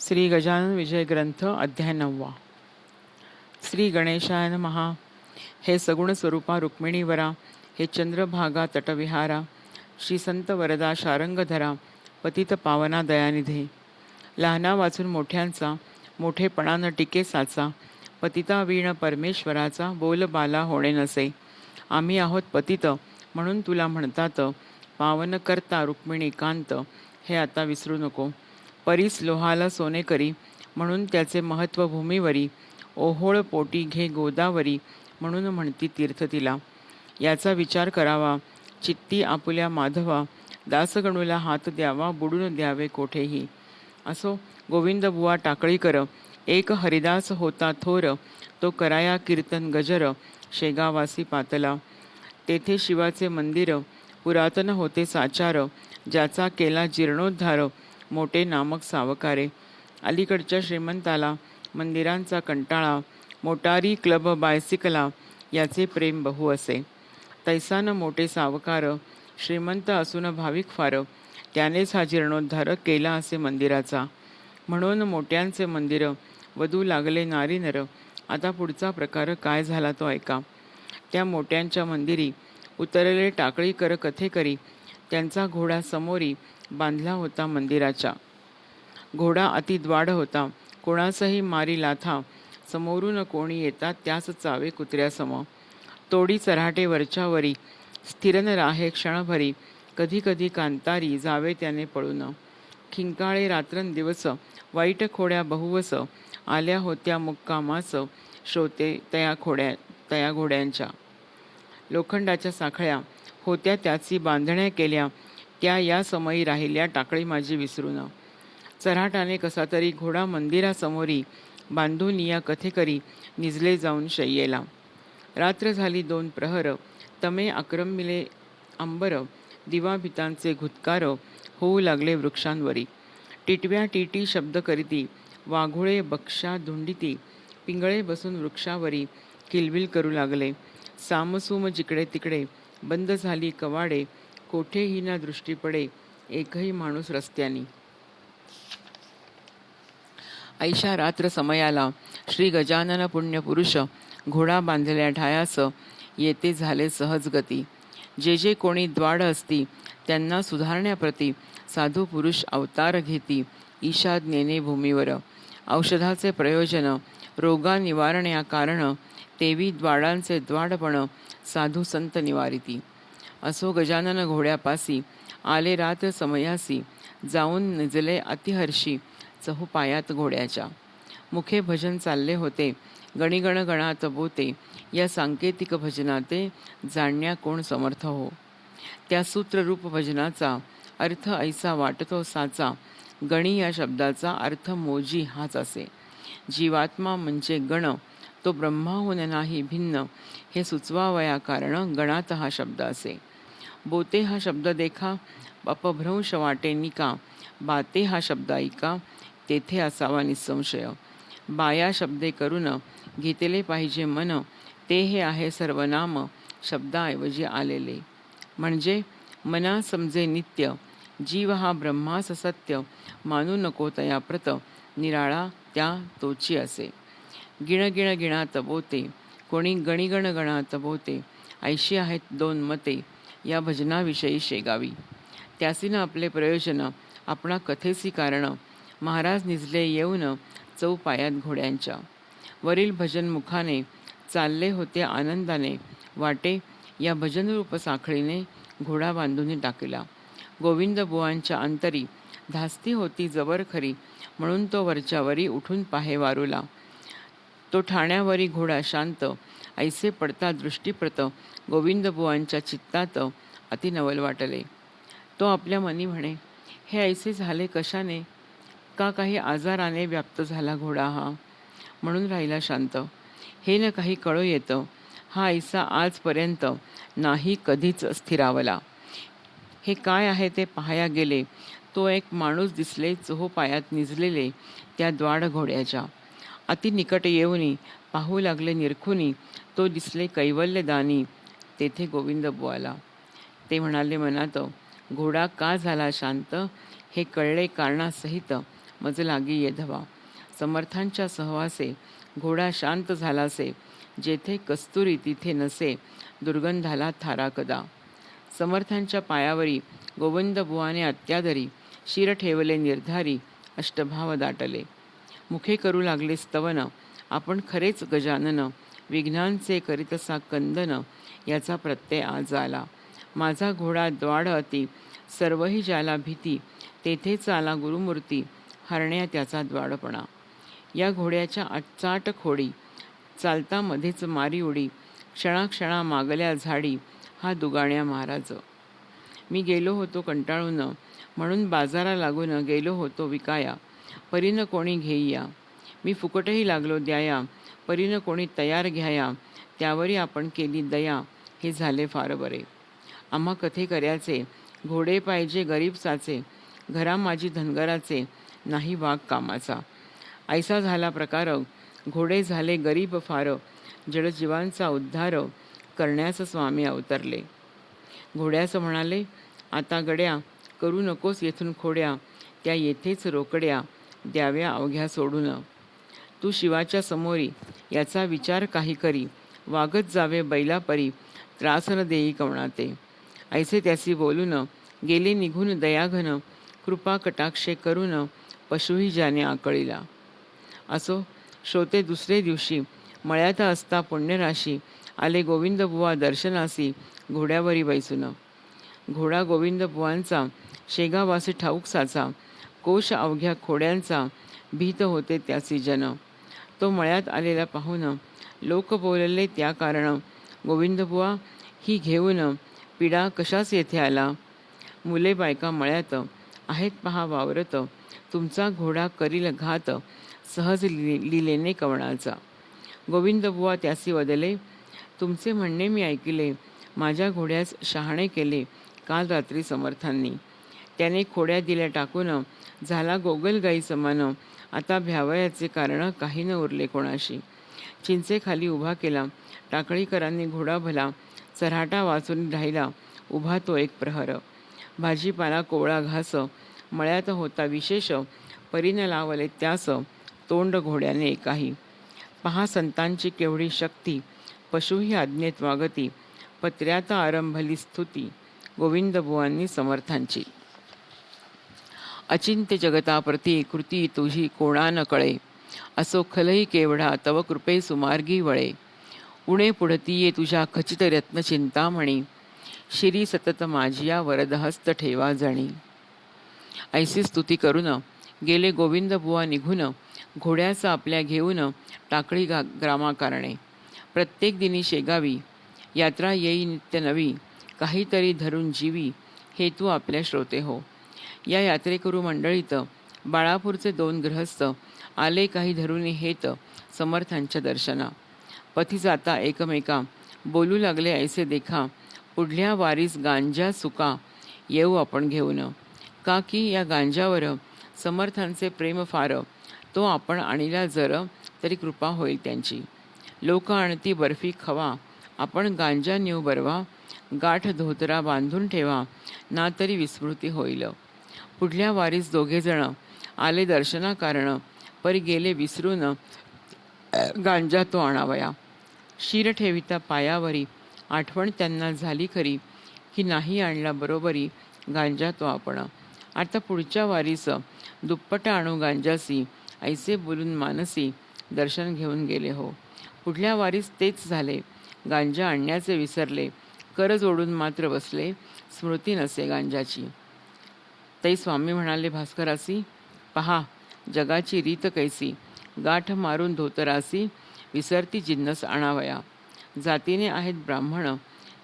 श्री गजानन विजय ग्रंथ अध्याय नववा. श्री गणेशायन महा हे सगुण स्वरूपा रुक्मिणीवरा हे चंद्रभागा तटविहारा श्री संत वरदा शारंगधरा पतित पावना दयानिधे. लहाना वाचून मोठ्यांचा मोठेपणानं टिके साचा पतिता वीण परमेश्वराचा बोल बाला होणे नसे. आम्ही आहोत पतित म्हणून तुला म्हणतात पावन करता रुक्मिणी कांत हे आता विसरू नको. परीस लोहाला सोने करी म्हणून त्याचे महत्त्व भूमीवरी ओहोळ पोटी घे गोदावरी म्हणून म्हणती तीर्थ तिला. याचा विचार करावा चित्ती आपुल्या माधवा दासगणूला हात द्यावा बुडून द्यावे कोठेही. असो गोविंद बुवा टाकळीकर एक हरिदास होता थोर तो कराया कीर्तन गजर शेगावासी पातला. तेथे शिवाचे मंदिर पुरातन होते साचार ज्याचा केला जीर्णोद्धार मोठे नामक सावकारे. अलीकडच्या श्रीमंताला मंदिरांचा कंटाळा मोटारी क्लब बायसिकला याचे प्रेम बहु असे. तैसानं मोठे सावकार श्रीमंत असून भाविक फार त्यानेच हा जीर्णोद्धार केला असे मंदिराचा. म्हणून मोठ्यांचे मंदिर वधू लागले नारी नर आता पुढचा प्रकार काय झाला तो ऐका. त्या मोठ्यांच्या मंदिरी उतरले टाकळीकर कथेकरी त्यांचा घोडा समोरी बांधला होता मंदिराच्या. घोडा अति द्वाड होता. कोणासही मारी लाथा समोरून कोणी येतात त्यास चावे कुत्र्यासमोर. तोडी चऱ्हाटे वरच्यावरी स्थिरन राहे क्षणभरी कधी कधी कांतारी जावे त्याने पळून. खिंकाळे रात्रंदिवस वाईट खोड्या बहुवस आल्या होत्या मुक्कामास श्रोते तया खोड्या तया घोड्यांच्या. लोखंडाच्या साखळ्या होत्या त्याची बांधण्या केल्या त्या या समयी राहिल्या टाकळी माझी विसरून चऱ्हाटाने कसा तरी घोडा मंदिरासमोरी बांधून या कथेकरी निजले जाऊन शय्येला. रात्र झाली दोन प्रहर तमे आक्रमिले अंबर दिवाभितांचे घुतकार होऊ लागले वृक्षांवरी. टिटव्या टिटी शब्द करीती वाघोळे बक्षा धुंडिती पिंगळे बसून वृक्षावरी किलबिल करू लागले. सामसूम जिकडे तिकडे बंद झाली कवाडे कोठेही ना दृष्टी पडे एकही माणूस रस्त्यानी. ऐशा रात्र समयाला श्री गजानन पुण्यपुरुष घोडा बांधलेल्या ठायास येते झाले सहज गती. जे जे कोणी द्वाड असती त्यांना सुधारण्याप्रती साधू पुरुष अवतार घेती ईशाज्ञेने भूमीवर. औषधाचे प्रयोजन रोगा निवारण्या कारण तेवी द्वाडांचे द्वाडपण साधू संत निवारिती. असो गजानन घोड्यापासी आले रात समयासी जाऊन निजले अतिहर्षी चहुपायात घोड्याच्या. मुखे भजन चालले होते गणिगण गणात बोते या सांकेतिक भजनाते जाणण्या कोण समर्थ हो. त्या सूत्ररूप भजनाचा अर्थ ऐसा वाटतो साचा गणी या शब्दाचा अर्थ मोजी हाच असे. जीवात्मा म्हणजे गण तो ब्रह्माहून नाही भिन्न हे सुचवावया कारण गणात हा शब्द असे. बोते हा शब्द देखा अपभ्रंश वाटे निका बाते हा शब्द ऐका तेथे असावा निसंशय. बाया शब्दे करून घेतले पाहिजे मन ते हे आहे सर्वनाम शब्दाऐवजी आलेले. म्हणजे मना समजे नित्य जीव हा ब्रह्मास सत्य मानू नको तया प्रत निराळा त्या तोची असे. गिण गिण गिणात बोते कोणी गणिगण गणात बोते ऐशी आहेत दोन मते या भजनाविषयी शेगावी. त्यासीनं आपले प्रयोजन आपणा कथेसी कारण महाराज निजले येऊन चौपायात घोड्यांच्या. वरील भजन मुखाने चालले होते आनंदाने वाटे या भजनरूप साखळीने घोडा बांधून टाकला. गोविंद बुवांच्या अंतरी धास्ती होती जबर खरी म्हणून तो वरच्यावरी उठून पाहे वारूला. तो ठाण्यावरी घोडा शांत ऐसे पडता दृष्टीप्रत गोविंदबुवांच्या चित्तात अति नवल वाटले. तो आपल्या मनी म्हणे हे ऐसे झाले कशाने? का काही आजाराने व्याप्त झाला घोडा हा म्हणून राहिला शांत. हे न काही कळू येतं हा ऐसा आजपर्यंत नाही कधीच स्थिरावला. हे काय आहे ते पाहाया गेले. तो एक माणूस दिसले चोहोपायात निजलेले त्या द्वाड घोड्याच्या. अति निकट येऊनी पाहू लागले निरखुनी. तो दिसले कैवल्यदानी. तेथे गोविंद बुवाला ते म्हणाले मनात घोडा का झाला शांत? हे कळले कारणासहित मज लागी येधवा समर्थांच्या सहवासे घोडा शांत झालासे. जेथे कस्तुरी तिथे नसे. दुर्गंधाला थारा कदा. समर्थांच्या पायावरी गोविंद बुवाने अत्यादरी शिर ठेवले निर्धारी अष्टभाव दाटले. मुखे करू लागले स्तवन. आपण खरेच गजानन विघ्नांचे करीतसा कंदन याचा प्रत्यय आज आला. माझा घोडा द्वाड अति सर्वही ज्याला भीती तेथेच आला गुरुमूर्ती हरण्या त्याचा द्वाडपणा. या घोड्याच्या अचाट खोडी चालता मध्येच मारी उडी क्षणाक्षणा मागल्या झाडी हा दुगाण्या महाराज. मी गेलो होतो कंटाळून म्हणून बाजारा लागून गेलो होतो विकाया परीनं कोणी घेईया. मी फुकटही लागलो द्याया. परीनं कोणी तयार घ्याया त्यावरी आपण केली दया. हे झाले फार बरे. आम्हा कथे कर्याचे? घोडे पाहिजे गरीब साचे घरा माझी धनगराचे नाही वाघ कामाचा. ऐसा झाला प्रकार. घोडे झाले गरीब फार. जडजीवांचा उद्धार करण्यास स्वामी अवतरले. घोड्याचं म्हणाले आता गड्या करू नकोस येथून खोड्या. त्या येथेच रोकड्या. द्याव्या अवघ्या सोडून. तू शिवाच्या समोरी याचा विचार काही करी. वागत जावे बैलापरी त्रास न देई कवणाते. ऐसे त्यासी बोलून गेले निघून दयाघन कृपा कटाक्षे करून पशुही ज्याने आकळीला. असो श्रोते दुसरे दिवशी मळ्यात असता पुण्यराशी आले गोविंदबुवा दर्शनासी घोड्यावरी बैसून. घोडा गोविंदबुवांचा शेगावासी ठाऊक साचा कोश अवघ्या खोड्यांचा भीत होते त्यासी जन. तो मळ्यात आलेला पाहून लोक बोलले त्या कारण गोविंदबुवा ही घेऊन पिडा कशास येथे आला? मुले बायका मळ्यात आहेत पहा वावरत तुमचा घोडा करील घात सहज लिलेने कवणाचा गोविंदबुवा त्यासी वदले तुमचे म्हणणे मी ऐकले माझ्या घोड्यास शहाणे केले काल रात्री समर्थांनी. त्याने खोड्या दिल्या टाकून झाला गोगलगाई समान आता भ्यावयाचे कारण काही न उरले कोणाशी. चिंचेखाली उभा केला. टाकळीकरांनी घोडा भला. चऱ्हाटा वाचून राहिला. उभा तो एक प्रहर. भाजीपाला कोवळा घास. मळ्यात होता विशेष. परीन लावले त्यास. तोंड घोड्याने एकाही पहा संतांची केवढी शक्ती. पशुही आज्ञेत वागती. पत्र्यात आरंभली स्तुती. गोविंदबुवांनी समर्थांची. अचिंत्य जगताप्रती कृती तुझी कोणा न कळे? असो खलही केवढा तव कृपे सुमार्गी वळे. उणे पुढतीये तुझ्या खचित रत्न चिंतामणी शिरी सतत माझिया वरदहस्त ठेवा जणी. ऐसी स्तुती करून गेले गोविंद बुवा निघून घोड्याचा आपल्या घेऊन टाकळी गा ग्रामाकारणे. प्रत्येक दिनी शेगावी यात्रा येई नित्य नवी काहीतरी धरून जीवी हे तू आपल्या श्रोते हो. या यात्रेकरू मंडळीत बाळापूरचे दोन गृहस्थ आले काही धरून हेत समर्थांच्या दर्शना. पथी जाता एकमेका बोलू लागले ऐसे देखा पुढल्या वारीस गांजा सुका येऊ आपण घेऊन. का की या गांजावर समर्थांचे प्रेम फार तो आपण आणीला जर तरी कृपा होईल त्यांची. लोक आणती बर्फी खवा आपण गांजा नेऊ बरवा गाठ धोतरा बांधून ठेवा ना तरी विस्मृती होईल. पुढल्या वारीस दोघेजण आले दर्शना कारण परी गेले विसरून गांजा तो आणावया. शिर ठेविता पायावरी आठवण त्यांना झाली खरी की नाही आणला बरोबरी गांजा तो आपण. आता पुढच्या वारीस दुप्पट आणू गांजासी ऐसे बोलून मानसी दर्शन घेऊन गेले हो. पुढल्या वारीस तेच झाले गांजा आणण्याचे विसरले कर जोडून मात्र बसले स्मृती नसे गांजाची. तै स्वामी म्हणाले भास्करासी पहा जगाची रीत कैसी. गाठ मारून धोतरासी विसरती जिन्नस आणावया. जातीने आहेत ब्राह्मण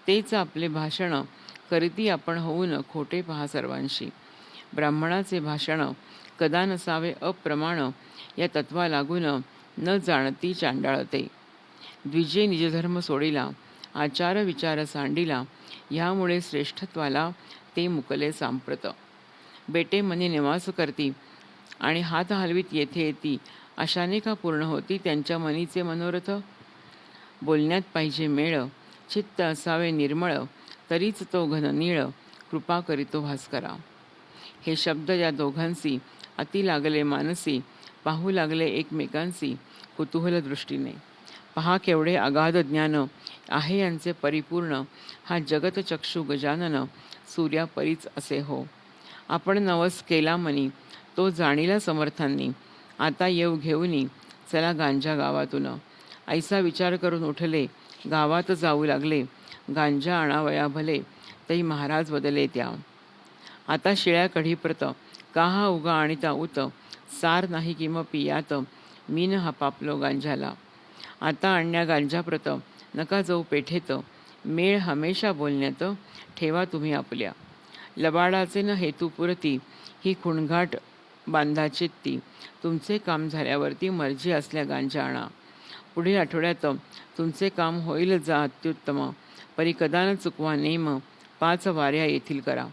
तेच आपले भाषण करीती आपण होऊन खोटे पहा सर्वांशी. ब्राह्मणाचे भाषण कदा नसावे अप्रमाण या तत्वा लागून न जाणती चांडाळते. द्विजे निजधर्म सोडिला आचार विचार सांडिला ह्यामुळे श्रेष्ठत्वाला ते मुकले सांप्रत. बेटे मनी निवास करती. आणि हात हलवीत येथे येती. अशाने का पूर्ण होती त्यांच्या मनीचे मनोरथ? बोलण्यात पाहिजे मेळ. चित्त असावे निर्मळ. तरीच तो घन नीळ. कृपा करीतो भास्करा हे शब्द या दोघांशी अति लागले मानसी. पाहू लागले एकमेकांसी. कुतूहल दृष्टीने. पहा केवढे अगाध ज्ञान आहे यांचे परिपूर्ण. हा जगतचक्षु गजानन. सूर्यापरीच असे हो. आपण नवस केला मनी तो जाणीला समर्थांनी. आता येऊ घेऊनी. चला गांजा गावातून. ऐसा विचार करून उठले. गावात जाऊ लागले. गांजा आणावया भले. तई महाराज बदले त्या. आता शिळ्या कढीप्रत का हा उगा आणिता उत. सार नाही किंवा पियात. मीन हा पापलो गांजाला. आता आणण्या गांजाप्रत. नका जाऊ पेठेत. मेळ हमेशा बोलण्यात. ठेवा तुम्ही आपल्या. लबाडाचे न हेतुपुरती ही खुणघाट बांधाची ती. तुमचे काम झाल्यावरती मर्जी असल्या गांजा आणा पुढील आठवड्यात तुमचे काम होईल जा अत्युत्तम. परिकदान कदा न चुकवा नेम. पाच वाऱ्या येथील करा.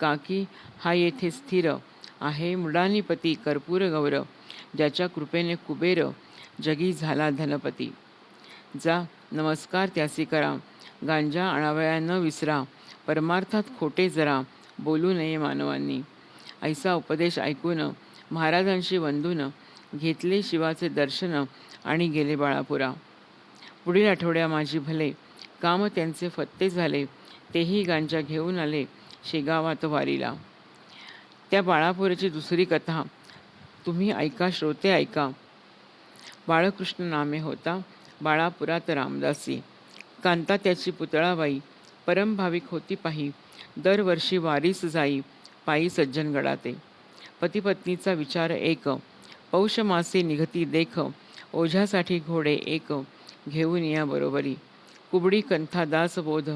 काकी हा येथे स्थिर आहे. मुडानीपती कर्पूर गौर. ज्याच्या कृपेने कुबेर जगी झाला धनपती. जा नमस्कार त्यासी करा. गांजा आणावया न विसरा. परमार्थात खोटे जरा बोलू नये मानवांनी. ऐसा उपदेश ऐकून महाराजांशी वंदून घेतले शिवाचे दर्शन आणि गेले बाळापुरा. पुढील आठवड्या माझी भले काम त्यांचे फत्ते झाले तेही गांजा घेऊन आले शेगावात वारीला. त्या बाळापुराची दुसरी कथा तुम्ही ऐका श्रोते ऐका. बाळकृष्ण नामे होता बाळापुरात रामदासी. कांता त्याची पुतळाबाई परमभाविक होती पाही. दरवर्षी वारीस जाई पायी सज्जनगडाते पतीपत्नीचा विचार एक पौषमासी निघती देख ओझ्यासाठी घोडे एक घेऊन या बरोबरी. कुबडी कंथादास बोध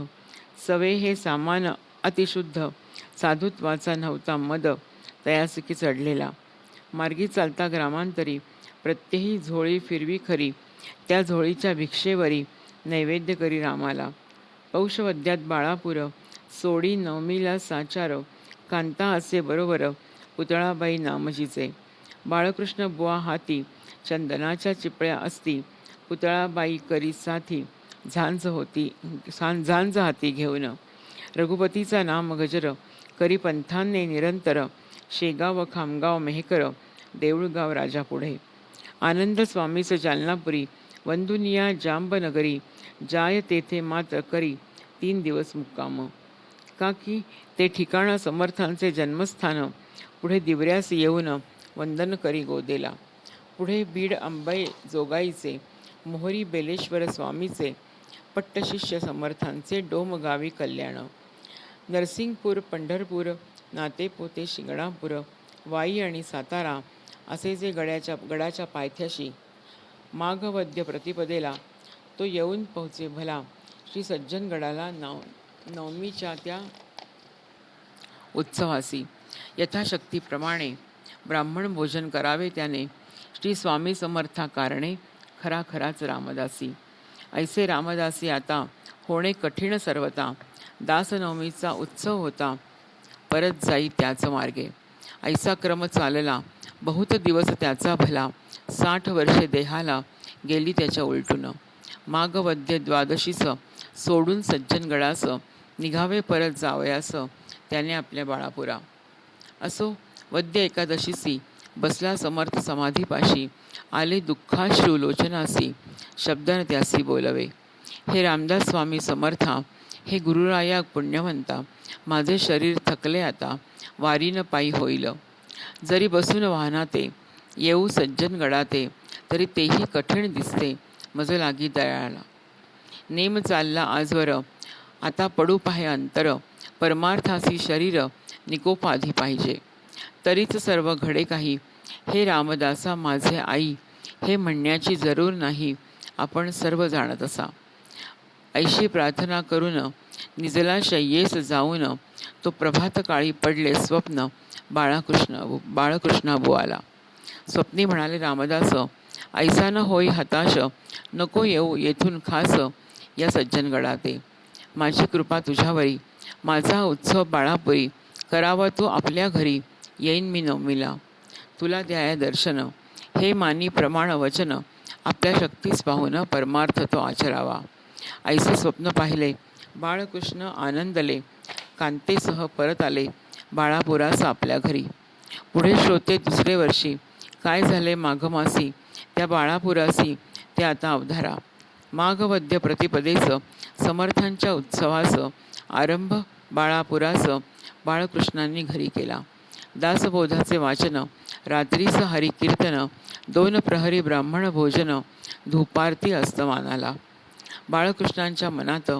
सवे हे सामान अतिशुद्ध साधुत्वाचा नव्हता मद तयासकी चढलेला. मार्गी चालता ग्रामांतरी प्रत्येही झोळी फिरवी खरी त्या झोळीच्या भिक्षेवरी नैवेद्य करी रामाला. पौषवद्यात बाळापुर. सोडी नवमीला साचार. कांता असे बरोबर. पुतळाबाई नामजीचे. बाळकृष्ण बुवा हाती. चंदनाच्या चिपळ्या असती. पुतळाबाई करी साथी. झांज होती झांज हाती घेऊन. रघुपतीचा नाम गजर. करी पंथांने निरंतर. शेगाव खामगाव मेहकर. देऊळगाव राजा पुढे आनंद स्वामीचं जालनापुरी. वंदुनिया जांबनगरी. जाय तेथे मात्र करी. तीन दिवस मुक्काम. का की ते ठिकाण समर्थांचे जन्मस्थान. पुढे दिवऱ्यास येऊन वंदन करी गोदेला. पुढे बीड अंबाई जोगाईचे मोहरी बेलेश्वर स्वामीचे पट्टशिष्य समर्थांचे डोमगावी कल्याण. नरसिंगपूर पंढरपूर नातेपोते शिंगणापूर वाई आणि सातारा असे जे गड्याच्या गडाच्या पायथ्याशी माघवद्य प्रतिपदेला तो येऊन पोहोचे भला श्री सज्जनगडाला नव नवमीच्या त्या उत्सवासी यथाशक्तीप्रमाणे ब्राह्मण भोजन करावे त्याने श्री स्वामी समर्था कारणे खरा खराच रामदासी. ऐसे रामदासी आता होणे कठीण सर्वता दासनवमीचा उत्सव होता परत जाई त्याच मार्गे. ऐसा क्रम चालला बहुत दिवस त्याचा भला साठ वर्षे देहाला गेली त्याच्या उलटून. मागवद्य द्वादशीचं सोडून सज्जनगडासं निघावे परत जावयासं त्याने आपल्या बाळापुरा. असो वद्य एकादशीसी बसला समर्थ समाधीपाशी आले दुःखाश्रू लोचनासी शब्दाने त्यासी बोलवे. हे रामदास स्वामी समर्था हे गुरुराया पुण्यवंता माझे शरीर थकले आता वारीनं पायी होईल. जरी बसून वाहनाते येऊ सज्जन गडाते तरी तेही कठीण दिसते मज लागी दयाळाला. नेम चालला आजवर. आता पडू पाहे अंतर. परमार्थासी शरीर निकोपाधी पाहिजे. तरीच सर्व घडे काही. हे रामदासा माझे आई. हे म्हणण्याची जरूर नाही. आपण सर्व जाणत असा. ऐशी प्रार्थना करून निजला शय्येस जाऊन तो प्रभातकाळी पडले स्वप्न बाळाकृष्ण बाळकृष्णा बुआला स्वप्नी म्हणाले रामदास ऐसा न होई हताश. नको येऊ येथून खास. या सज्जनगडाते माझी कृपा तुझ्यावरी. माझा उत्सव बाळापुरी. करावा तू आपल्या घरी. येईन मी नवमीला. तुला द्याया दर्शन. हे मानी प्रमाण वचन. आपल्या शक्तीस पाहून परमार्थ तो आचरावा. ऐसे स्वप्न पाहिले. बाळकृष्ण आनंदले. कांतेसह परत आले. बाळापुरास आपल्या घरी. पुढे श्रोते दुसरे वर्षी. काय झाले माघमासी? त्या बाळापुरासी. ते आता अवधारा. माघवद्य प्रतिपदेचं समर्थांच्या उत्सवास आरंभ बाळापुरास बाळकृष्णांनी घरी केला. दासबोधाचे वाचन रात्रीस हरिकीर्तन दोन प्रहरी ब्राह्मण भोजन धूपारती अस्तमानाला. बाळकृष्णांच्या मनात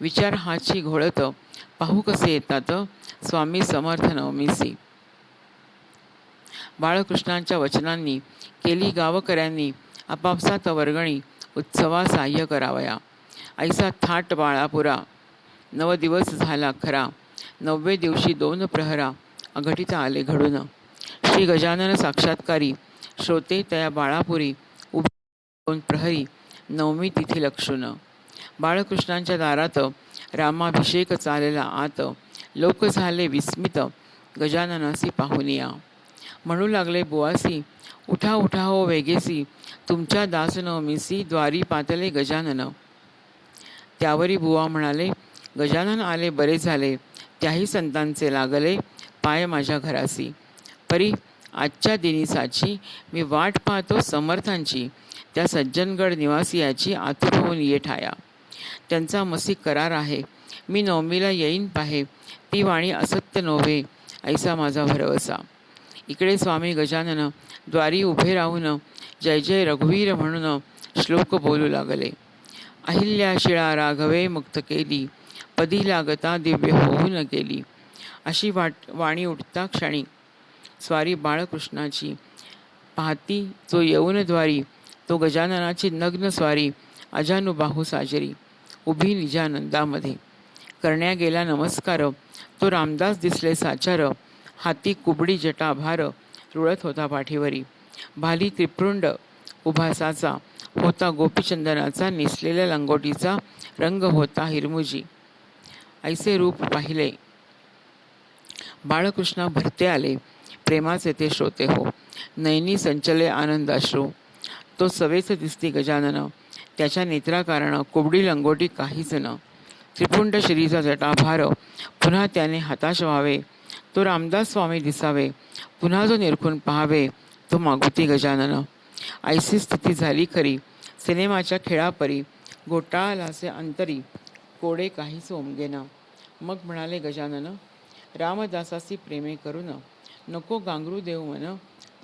विचार हाची घोळत पाहू कसे येतात? स्वामी समर्थ नवमीसी. बाळकृष्णांच्या वचनांनी केली गावकऱ्यांनी आपापसात वर्गणी उत्सवा साह्य करावया. ऐसा थाट बाळापुरा. नव दिवस झाला खरा. नववे दिवशी दोन प्रहरा. अघटित आले घडून. श्री गजानन साक्षात्कारी. श्रोते तया बाळापुरी. उभी दोन प्रहरी. नवमी तिथी लक्षून. बाळकृष्णांच्या दारात रामाभिषेक चालेला आत. लोक झाले विस्मित. गजाननासी पाहुनिया म्हणू लागले बुवासी उठा उठा हो वेगेसी तुमच्या दासनवमीसी द्वारी पातले गजानन. त्यावरी बुवा म्हणाले गजानन आले बरे झाले त्याही संतांचे लागले पाय माझ्या घरासी. परी आजच्या दिनीसाची मी वाट पाहतो समर्थांची त्या सज्जनगड निवासियाची आतुर होऊन ये ठाया त्यांचा मसी करार आहे मी नवमीला येईन पाहे ती वाणी असत्य नव्हे ऐसा माझा भरवसा. इकडे स्वामी गजानन द्वारी उभे राहून जय जय रघुवीर म्हणून श्लोक बोलू लागले. अहिल्या शिळा राघवे मुक्त केली पदी लागता दिव्य होऊन गेली. अशी वाट वाणी उठता क्षणी स्वारी बाळकृष्णाची पाहती जो यौनद्वारी तो गजाननाची नग्न स्वारी अजानुबाहू साजरी उभी निजानंदामध्ये. करण्या गेला नमस्कार तो रामदास दिसले साचार हाती कुबडी जटाभार रुळत होता पाठीवरी. भाली त्रिपुंड उभासाचा होता गोपीचंदनाचा नेसलेल्या लंगोटीचा रंग होता हिरमुजी. ऐसे रूप पाहिले. बाळकृष्ण भरते आले. प्रेमाचे ते श्रोते हो. नैनी संचले आनंद अश्रू तो सवेच दिसती गजानन. त्याच्या नेत्राकारण कुबडी लंगोटी काहीच न. त्रिपुंड श्रीचा जटाभार पुन्हा त्याने हताश व्हावे. तो रामदास स्वामी दिसावे. पुन्हा जो निरखून पहावे तो मागुती गजानन. ऐसी स्थिती झाली खरी. सिनेमाच्या खेळापरी घोटाळालासे अंतरी कोडे काही ओमगेना. मग म्हणाले गजानन रामदासासी प्रेमे करून नको गांगरू देव मन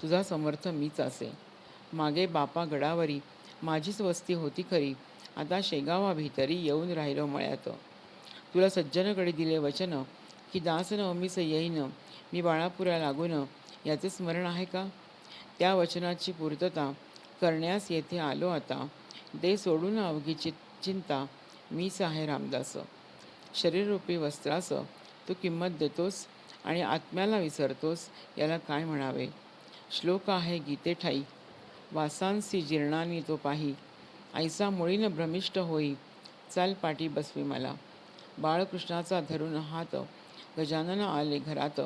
तुझा समर्थ मीच असे. मागे बापा गडावरी माझीच वस्ती होती खरी. आता शेगावा भीतरी येऊन राहिलो मळ्यात. तुला सज्जनकडे दिले वचन की दास नवमीच येईन मी बाळापुरा लागून याचे स्मरण आहे का? त्या वचनाची पूर्तता करण्यास येथे आलो आता. दे सोडून अवघी चि चिंता. मीच आहे रामदास. शरीररूपी वस्त्रास तू किंमत देतोस आणि आत्म्याला विसरतोस याला काय म्हणावे? श्लोक आहे गीते ठाई. वासांसी जीर्णानी तो पाही. ऐसा मुळीन भ्रमिष्ट होई. चाल पाठी बसवी मला. बाळकृष्णाचा धरून हात गजानन आले घरात.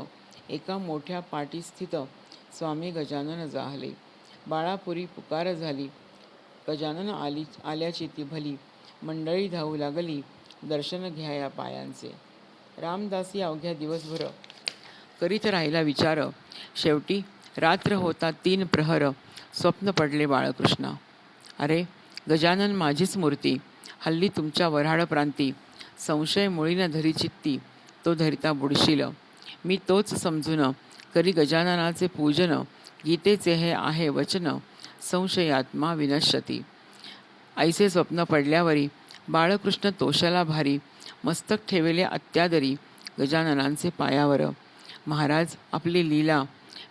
एका मोठ्या पाटीस्थित स्वामी गजानन जाहले बाळापुरी पुकार झाली. गजानन आली आल्याची ती भली. मंडळी धावू लागली. दर्शन घ्या या पायांचे. रामदासी अवघ्या दिवसभर. करीत राहिला विचार. शेवटी रात्र होता तीन प्रहर. स्वप्न पडले बाळकृष्ण. अरे गजानन माझीच मूर्ती. हल्ली तुमच्या वऱ्हाड प्रांती. संशय मुळीनं धरी चित्ती. तो धरिता बुडशील. मी तोच समजून करी गजाननाचे पूजन गीतेचे हे आहे वचन संशयात्मा विनश्यती. ऐसे स्वप्न पडल्यावरी बाळकृष्ण तोषाला भारी मस्तक ठेवले अत्यादरी गजाननांचे पायावर. महाराज आपली लीला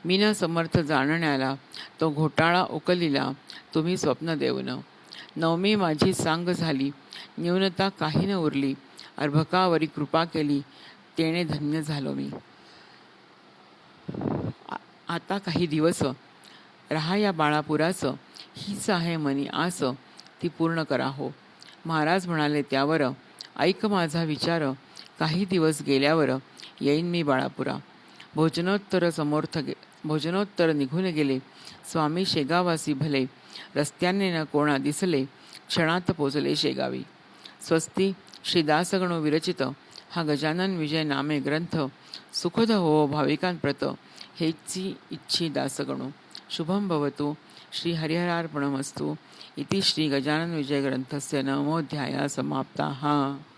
मीन समर्थ जाणण्याला तो घोटाळा उकलिला तुम्ही स्वप्न देऊन. नवमी माझी सांग झाली न्यूनता काही न उरली अर्भकावरी कृपा केली तेणे धन्य झालो मी. आता काही दिवस रहा या बाळापुराचं हीच आहे मनी आस ती पूर्ण करा हो. महाराज म्हणाले त्यावर ऐक माझा विचार. काही दिवस गेल्यावर येईन मी बाळापुरा. भोजनोत्तर समोर्थ गे भोजनोत्तर निघून गेले. स्वामी शेगावासी भले रस्त्याने न कोणा दिसले क्षणात पोचले शेगावी. स्वस्ती श्रीदासगणो विरचित हा गजानन विजय नामे ग्रंथ सुखद हो भाविकांप्रत हेची इच्छी दासगणू. शुभम भवतु. श्री हरिहरार्पणमस्तु. इति श्री गजानन विजय ग्रंथस्य नवमोऽध्यायः समाप्ताः.